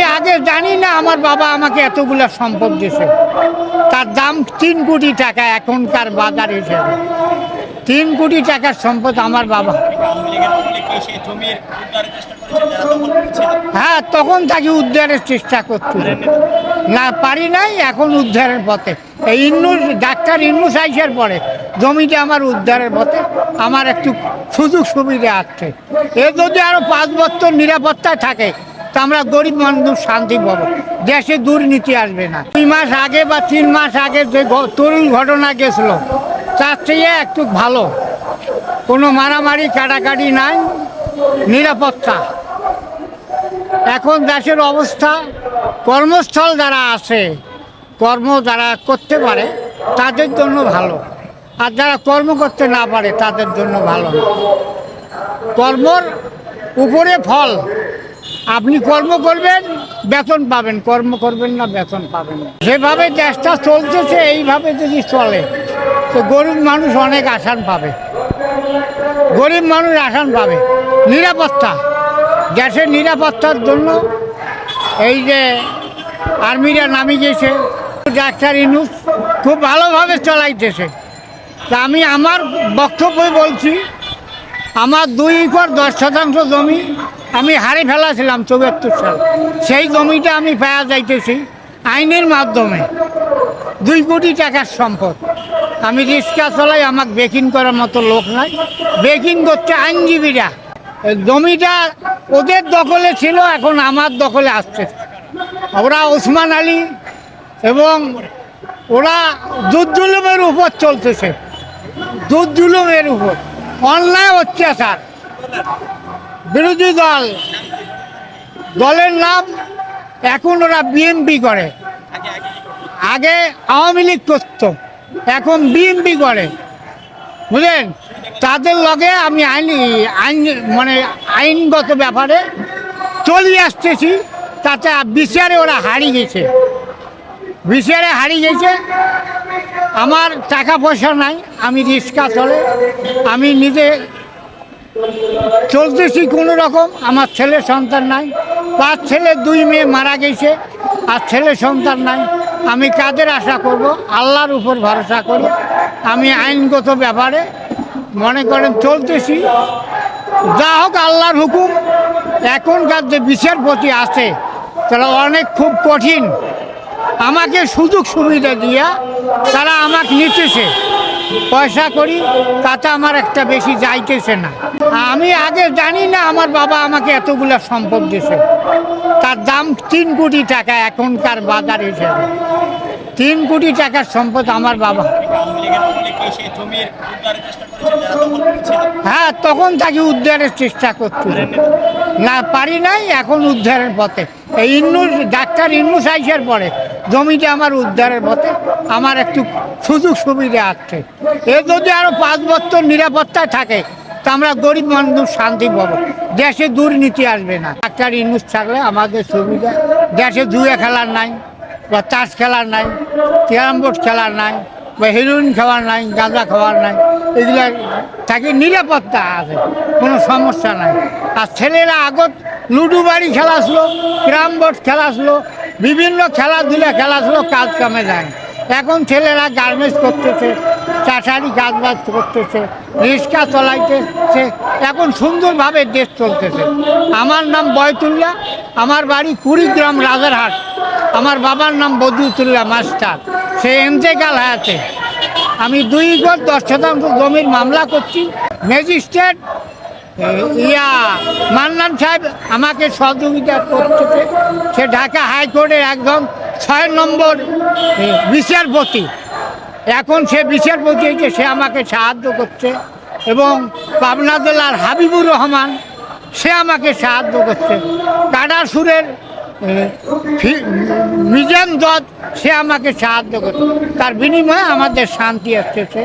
আমি আগে জানি না আমার বাবা আমাকে এতগুলো সম্পদ দিয়েছে। তার দাম তিন কোটি টাকা এখনকার বাজার হিসেবে। তিন কোটি টাকার সম্পদ আমার বাবা। হ্যাঁ তখন তাকে উদ্ধারের চেষ্টা করতে না, পারি নাই, এখন উদ্ধারের পথে। এই ইন্নুস ডাক্তার ইন্নুস আইসার পরে জমিটা আমার উদ্ধারের পথে। আমার একটু সুযোগ সুবিধা আছে। এ যদি আরও পাঁচ বছর নিরাপত্তায় থাকে তা আমরা গরিব মানুষ শান্তি পাবো। দেশে দুর্নীতি আসবে না। দুই মাস আগে বা তিন মাস আগে যে তরুণ ঘটনা গেছিল, তার চেয়ে একটু ভালো। কোনো মারামারি, কাটাকাটি নাই, নিরাপত্তা। এখন দেশের অবস্থা, কর্মস্থল যারা আছে, কর্ম যারা করতে পারে, তাদের জন্য ভালো। আর যারা কর্ম করতে না পারে, তাদের জন্য ভালো কর্মর উপরে ফল। আপনি কর্ম করবেন, বেতন পাবেন। কর্ম করবেন না, বেতন পাবেন যেভাবে দেশটা চলতেছে এইভাবে যদি চলে, তো গরিব মানুষ অনেক আসান পাবে। গরিব মানুষ আসান পাবে। নিরাপত্তা। গ্যাসের নিরাপত্তার জন্য এই যে আর্মিরা নামি গেছে ডাক্তার ইনুস খুব ভালোভাবে চলাইতেছে। তা আমি আমার বক্তব্য বলছি আমার দুই একর দশ শতাংশ জমি আমি হারে ফেলাছিলাম চৌহাত্তর সাল। সেই জমিটা আমি পাওয়া যাইতেছি আইনের মাধ্যমে। দুই কোটি টাকার সম্পদ। আমি রিক্সা চলাই আমাকে বেকিং করার মতো লোক নাই। বেকিং করছে আইনজীবীরা। জমিটা ওদের দখলে ছিল, এখন আমার দখলে আসছে। ওরা ওসমান আলী এবং ওরা দুধ জুলুমের উপর চলতেছে। দুধ জুলুমের উপর। অন্যায় অত্যাচার। বিরোধী দল, দলের নাম এখন ওরা বিএমপি করে। আগে আওয়ামী লীগ করতো, এখন বিএমপি করে। বুঝলেন? তাদের লগে আমি আইন আইন মানে আইনগত ব্যাপারে চলে আসতেছি, তাতে বিচারে ওরা হারিয়ে গেছে। বিচারে হারিয়ে গেছে আমার টাকা পয়সা নাই, আমি রিক্সা চলে। আমি নিজে চলতেছি কোনো রকম, আমার ছেলে সন্তান নাই। পাঁচ ছেলে, দুই মেয়ে মারা গেছে, আর ছেলে সন্তান নাই। আমি কাদের আশা করব? আল্লাহর উপর ভরসা করি। আমি আইনগত ব্যাপারে মনে করেন চলতেছি। যা হোক আল্লাহর হুকুম, এখনকার যে বিচারপতি আছে, তারা অনেক খুব কঠিন। আমাকে সুযোগ সুবিধা দিয়া তারা আমাকে নিতেছে। পয়সা করি, তাতে আমার একটা বেশি যাইতেছে না। আমি আগে জানি না আমার বাবা আমাকে এতগুলো সম্পদ দিয়েছে। তার দাম তিন কোটি টাকা এখনকার বাজার হিসেবে। তিন কোটি টাকার সম্পদ আমার বাবা। হ্যাঁ তখন তাকে উদ্ধারের চেষ্টা করতে না, পারি নাই, এখন উদ্ধারের পথে। এই ইন্নুস ডাক্তার ইন্নুস আইসার পরে জমিটা আমার উদ্ধারের পথে, আমার একটু সুযোগ সুবিধা আছে। এ যদি আরও পাঁচ বছর নিরাপত্তায় থাকে, তা আমরা গরিব মানুষ শান্তি পাবো। দেশে দুর্নীতি আসবে না। ডাক্তার ইন্নুস থাকলে আমাদের সুবিধা। দেশে জুয়ে খেলার নাই, বা তাস খেলার নাই, ক্যারাম বোর্ড খেলার নাই, বা হেরোইন খাওয়ার নাই, গাঁজা খাওয়ার নাই, এগুলো তাকে নিরাপত্তা আছে, কোনো সমস্যা নাই। আর ছেলেরা আগত লুডু বাড়ি খেলাছিল ক্যারাম বোর্ড খেলাছিল বিভিন্ন খেলাধুলা খেলাছিল কাজ কামে যায়। এখন ছেলেরা গার্মেন্টস করতেছে চাষারি কাজ বাজ করতেছে, রিক্সা চলাইতেছে, এখন সুন্দরভাবে দেশ চলতেছে। আমার নাম বয়তুল্লাহ আমার বাড়ি কুড়িগ্রাম রাজারহাট। আমার বাবার নাম বদরুতুল্লাহ মাস্টার। সে এন্তেকাল আছে আমি দুই একর দশ শতাংশ জমির মামলা করছি। ম্যাজিস্ট্রেট ইয়া, মান্নান সাহেব আমাকে সহযোগিতা করতেছে। সে ঢাকা হাইকোর্টের একদম ছয় নম্বর বিচারপতি। এখন সে বিচারপতি হয়েছে, সে আমাকে সাহায্য করছে। এবং পাবনা জেলার হাবিবুর রহমান, সে আমাকে সাহায্য করছে। কাডাসুরের মিজান দত্ত, সে আমাকে সাহায্য করছে। তার বিনিময়ে আমাদের শান্তি আসতেছে